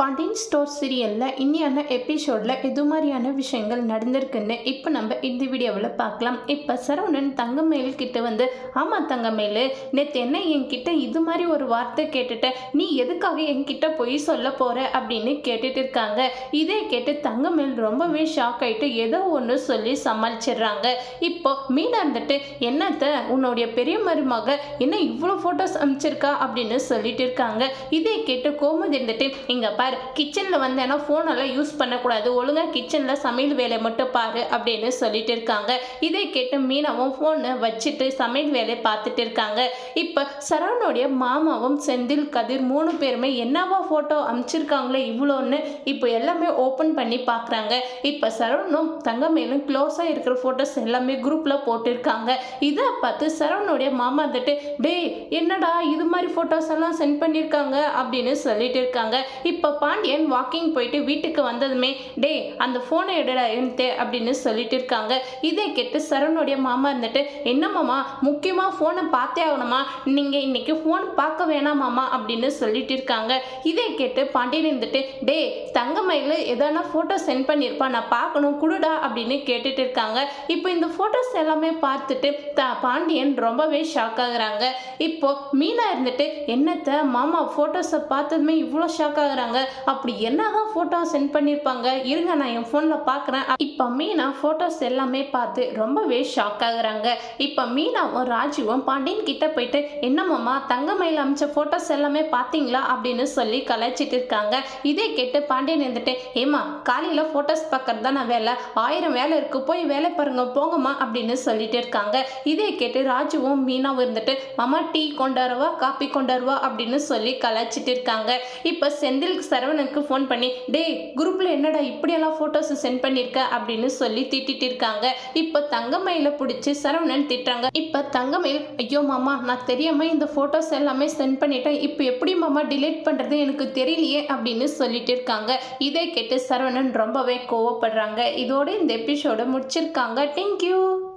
Pandian store சீரியலில் இன்னியான எபிசோடில் எது மாதிரியான விஷயங்கள் நடந்திருக்குன்னு இப்போ நம்ம இந்த வீடியோவில் பார்க்கலாம். இப்போ சரவணன் தங்கமேல் கிட்ட வந்து ஆமாம் தங்கமேல் நேற்று என்ன என்கிட்ட இது மாதிரி ஒரு வார்த்தை கேட்டுட்ட நீ எதுக்காக என்கிட்ட போய் சொல்ல போகிற அப்படின்னு கேட்டுட்டு இருக்காங்க. இதே கேட்டு தங்கமேல் ரொம்பவே ஷாக் ஆகிட்டு ஏதோ ஒன்று சொல்லி சமாளிச்சிடுறாங்க. இப்போ மீனா இருந்துட்டு என்னத்த உன்னுடைய பெரிய மருமக என்ன இவ்வளோ ஃபோட்டோஸ் அனுப்பிச்சிருக்கா? அப்படின்னு சொல்லிட்டு இருக்காங்க. இதே கேட்டு கோமதி இருந்துட்டு இங்கே பாரு கிச்சனில் வந்தேன்னா ஃபோனெல்லாம் யூஸ் பண்ணக்கூடாது. ஒழுங்காக கிச்சனில் சமையல் வேலையை மட்டும் பாரு அப்படின்னு சொல்லிட்டு இருக்காங்க. இதை கேட்டு மீனாவும் ஃபோனை வச்சுட்டு சமையல் வேலையை பார்த்துட்டு இருக்காங்க. இப்போ சரவணுடைய மாமாவும் செந்தில் கதிர் மூணு பேருமே என்னவா ஃபோட்டோ அனுப்பிச்சிருக்காங்களே இவ்வளோன்னு இப்போ எல்லாமே ஓப்பன் பண்ணி பார்க்குறாங்க. இப்போ சரவணும் தங்கமேலும் க்ளோஸாக இருக்கிற ஃபோட்டோஸ் எல்லாமே குரூப்பில் போட்டிருக்காங்க. இதை பார்த்து சரவணுடைய மாமா வந்துட்டு டேய் என்னடா இது மாதிரி ஃபோட்டோஸ் எல்லாம் சென்ட் பண்ணியிருக்காங்க? அப்படின்னு சொல்லிட்டு இருக்காங்க. இப்போ பாண்டியன் வாக்கிங் போயிட்டு வீட்டுக்கு வந்ததுமே டே அந்த ஃபோனை எடுடா என்கிட்ட அப்படின்னு சொல்லிட்டு இருக்காங்க. இதை கேட்டு சரவணுடைய மாமா இருந்துட்டு என்ன மாமா முக்கியமாக ஃபோனை பார்த்தே ஆகணுமா? நீங்கள் இன்னைக்கு ஃபோன் பார்க்க வேணாம் மாமா அப்படின்னு சொல்லிட்டு இருக்காங்க. இதை கேட்டு பாண்டியன் இருந்துட்டு டே தங்கமயில் எதனா ஃபோட்டோ சென்ட் பண்ணியிருப்பா நான் பார்க்கணும் குடுடா அப்படின்னு கேட்டுட்டு இருக்காங்க. இப்போ இந்த ஃபோட்டோஸ் எல்லாமே பார்த்துட்டு த பாண்டியன் ரொம்பவே ஷாக் ஆகுறாங்க. இப்போ மீனா இருந்துட்டு என்னத்தை மாமா ஃபோட்டோஸை பார்த்ததுமே இவ்வளோ ஷாக் ஆகுறாங்க. அப்படி என்னதான் ஃபோட்டோ சென்ட் பண்ணியிருப்பாங்க? இருங்க நான் என் ஃபோனில் பார்க்குறேன். இப்போ மீனா ஃபோட்டோஸ் எல்லாமே பார்த்து ரொம்பவே ஷாக் ஆகுறாங்க. இப்போ மீனாவும் ராஜுவும் பாண்டியன் கிட்ட போயிட்டு என்னமாம்மா மாமா தங்கமயில் அமைச்ச ஃபோட்டோஸ் எல்லாமே பார்த்தீங்களா? அப்படின்னு சொல்லி கலாய்ச்சிட்டு இருக்காங்க. இதே கேட்டு பாண்டியன் இருந்துட்டு ஏமா காலையில் ஃபோட்டோஸ் பார்க்கறது தான் நான் வேலை. ஆயிரம் வேலை இருக்குது போய் வேலை பாருங்க போங்கம்மா அப்படின்னு சொல்லிட்டு இருக்காங்க. இதை கேட்டு ராஜுவும் மீனாவும் இருந்துட்டு மாமா டீ கொண்டாருவா காப்பி கொண்டாருவா அப்படின்னு சொல்லி கலாச்சிட்டு இருக்காங்க. இப்போ செந்தில் சரவணனுக்கு ஃபோன் பண்ணி டேய் குரூப்பில் என்னடா இப்படியெல்லாம் ஃபோட்டோஸ் சென்ட் பண்ணியிருக்க அப்படின்னு சொல்லி திட்டிட்டு இருக்காங்க. இப்போ தங்கமயில பிடிச்சி சரவணன் திட்டுறாங்க. இப்போ தங்கமயில் ஐயோ மாமா நான் தெரியாம இந்த ஃபோட்டோஸ் எல்லாமே சென்ட் பண்ணிட்டேன். இப்போ எப்படி மாமா டிலீட் பண்ணுறது எனக்கு தெரியலையே அப்படின்னு சொல்லிட்டு இருக்காங்க. இதை கேட்டு சரவணன் ரொம்பவே கோவப்படுறாங்க. இதோட இந்த எபிசோடு முடிச்சிருக்காங்க. தேங்க்யூ